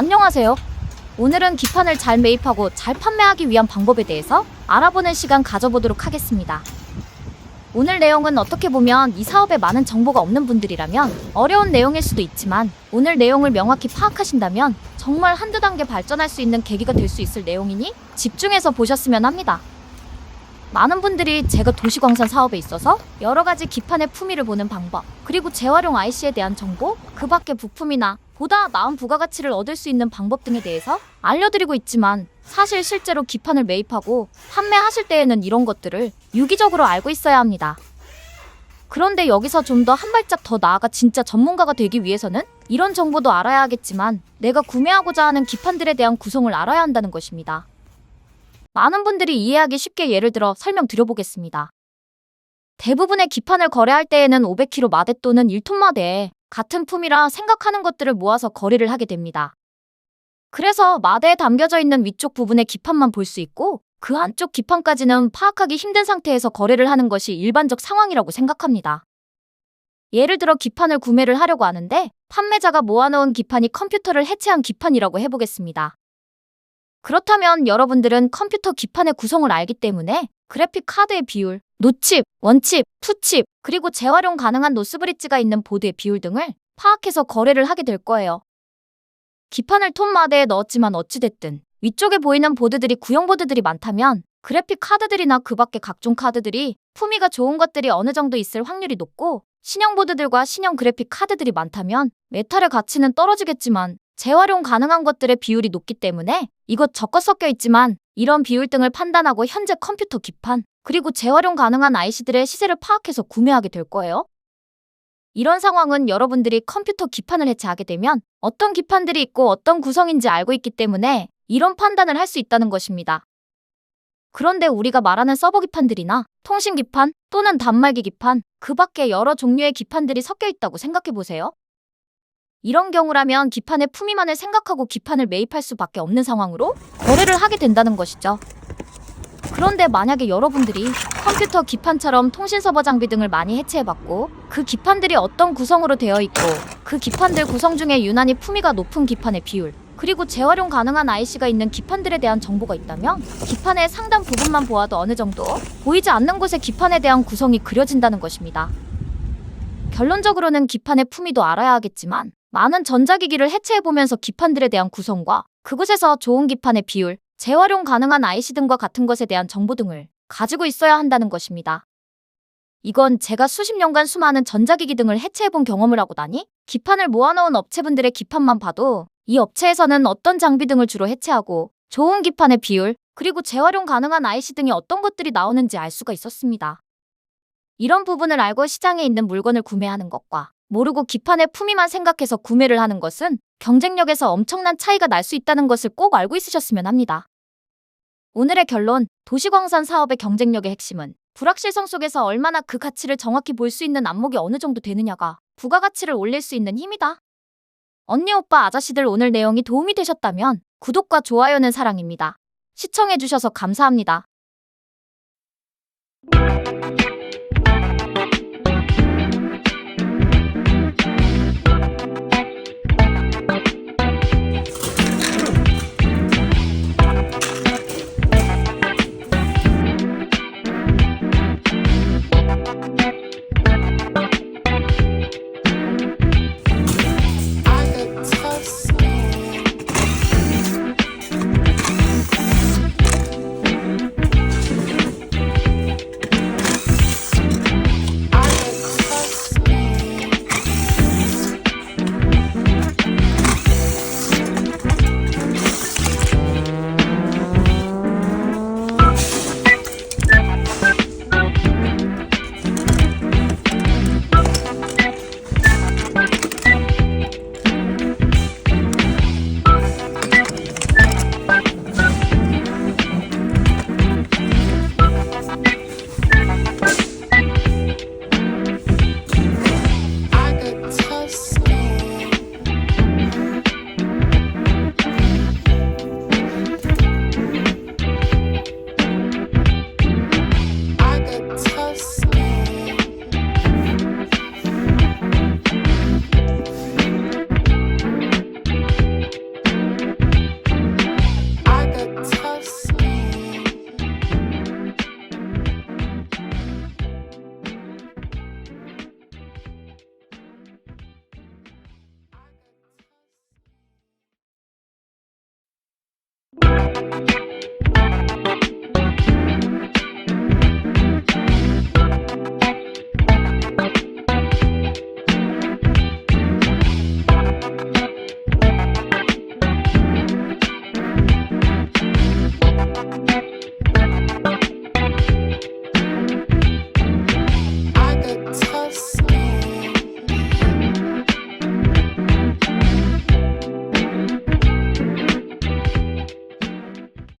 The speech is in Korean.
안녕하세요. 오늘은 기판을 잘 매입하고 잘 판매하기 위한 방법에 대해서 알아보는 시간 가져보도록 하겠습니다. 오늘 내용은 어떻게 보면 이 사업에 많은 정보가 없는 분들이라면 어려운 내용일 수도 있지만 오늘 내용을 명확히 파악하신다면 정말 한두 단계 발전할 수 있는 계기가 될 수 있을 내용이니 집중해서 보셨으면 합니다. 많은 분들이 제가 도시광산 사업에 있어서 여러 가지 기판의 품위를 보는 방법, 그리고 재활용 IC에 대한 정보, 그 밖의 부품이나 보다 나은 부가가치를 얻을 수 있는 방법 등에 대해서 알려드리고 있지만 사실 실제로 기판을 매입하고 판매하실 때에는 이런 것들을 유기적으로 알고 있어야 합니다. 그런데 여기서 좀 더 한 발짝 더 나아가 진짜 전문가가 되기 위해서는 이런 정보도 알아야 하겠지만 내가 구매하고자 하는 기판들에 대한 구성을 알아야 한다는 것입니다. 많은 분들이 이해하기 쉽게 예를 들어 설명드려보겠습니다. 대부분의 기판을 거래할 때에는 500kg 마대 또는 1톤 마대에 같은 품이라 생각하는 것들을 모아서 거래를 하게 됩니다. 그래서 마대에 담겨져 있는 위쪽 부분의 기판만 볼 수 있고 그 안쪽 기판까지는 파악하기 힘든 상태에서 거래를 하는 것이 일반적 상황이라고 생각합니다. 예를 들어 기판을 구매를 하려고 하는데 판매자가 모아놓은 기판이 컴퓨터를 해체한 기판이라고 해보겠습니다. 그렇다면 여러분들은 컴퓨터 기판의 구성을 알기 때문에 그래픽 카드의 비율, 노칩, 원칩, 투칩, 그리고 재활용 가능한 노스브릿지가 있는 보드의 비율 등을 파악해서 거래를 하게 될 거예요. 기판을 톤마대에 넣었지만 어찌됐든 위쪽에 보이는 보드들이 구형 보드들이 많다면 그래픽 카드들이나 그 밖의 각종 카드들이 품위가 좋은 것들이 어느 정도 있을 확률이 높고 신형 보드들과 신형 그래픽 카드들의 많다면 메탈의 가치는 떨어지겠지만 재활용 가능한 것들의 비율이 높기 때문에 이것 저것 섞여 있지만 이런 비율 등을 판단하고 현재 컴퓨터 기판 그리고 재활용 가능한 IC들의 시세를 파악해서 구매하게 될 거예요. 이런 상황은 여러분들이 컴퓨터 기판을 해체하게 되면 어떤 기판들이 있고 어떤 구성인지 알고 있기 때문에 이런 판단을 할 수 있다는 것입니다. 그런데 우리가 말하는 서버 기판들이나 통신 기판 또는 단말기 기판, 그 밖에 여러 종류의 기판들이 섞여 있다고 생각해 보세요. 이런 경우라면 기판의 품위만을 생각하고 기판을 매입할 수밖에 없는 상황으로 거래를 하게 된다는 것이죠. 그런데 만약에 여러분들이 컴퓨터 기판처럼 통신 서버 장비 등을 많이 해체해봤고 그 기판들이 어떤 구성으로 되어 있고 그 기판들 구성 중에 유난히 품위가 높은 기판의 비율 그리고 재활용 가능한 IC가 있는 기판들에 대한 정보가 있다면 기판의 상단 부분만 보아도 어느 정도 보이지 않는 곳에 기판에 대한 구성이 그려진다는 것입니다. 결론적으로는 기판의 품위도 알아야 하겠지만 많은 전자기기를 해체해보면서 기판들에 대한 구성과 그곳에서 좋은 기판의 비율, 재활용 가능한 IC 등과 같은 것에 대한 정보 등을 가지고 있어야 한다는 것입니다. 이건 제가 수십 년간 수많은 전자기기 등을 해체해본 경험을 하고 나니 기판을 모아놓은 업체분들의 기판만 봐도 이 업체에서는 어떤 장비 등을 주로 해체하고 좋은 기판의 비율, 그리고 재활용 가능한 IC 등이 어떤 것들이 나오는지 알 수가 있었습니다. 이런 부분을 알고 시장에 있는 물건을 구매하는 것과 모르고 기판의 품위만 생각해서 구매를 하는 것은 경쟁력에서 엄청난 차이가 날 수 있다는 것을 꼭 알고 있으셨으면 합니다. 오늘의 결론, 도시광산 사업의 경쟁력의 핵심은 불확실성 속에서 얼마나 그 가치를 정확히 볼 수 있는 안목이 어느 정도 되느냐가 부가가치를 올릴 수 있는 힘이다. 언니 오빠 아저씨들 오늘 내용이 도움이 되셨다면 구독과 좋아요는 사랑입니다. 시청해주셔서 감사합니다.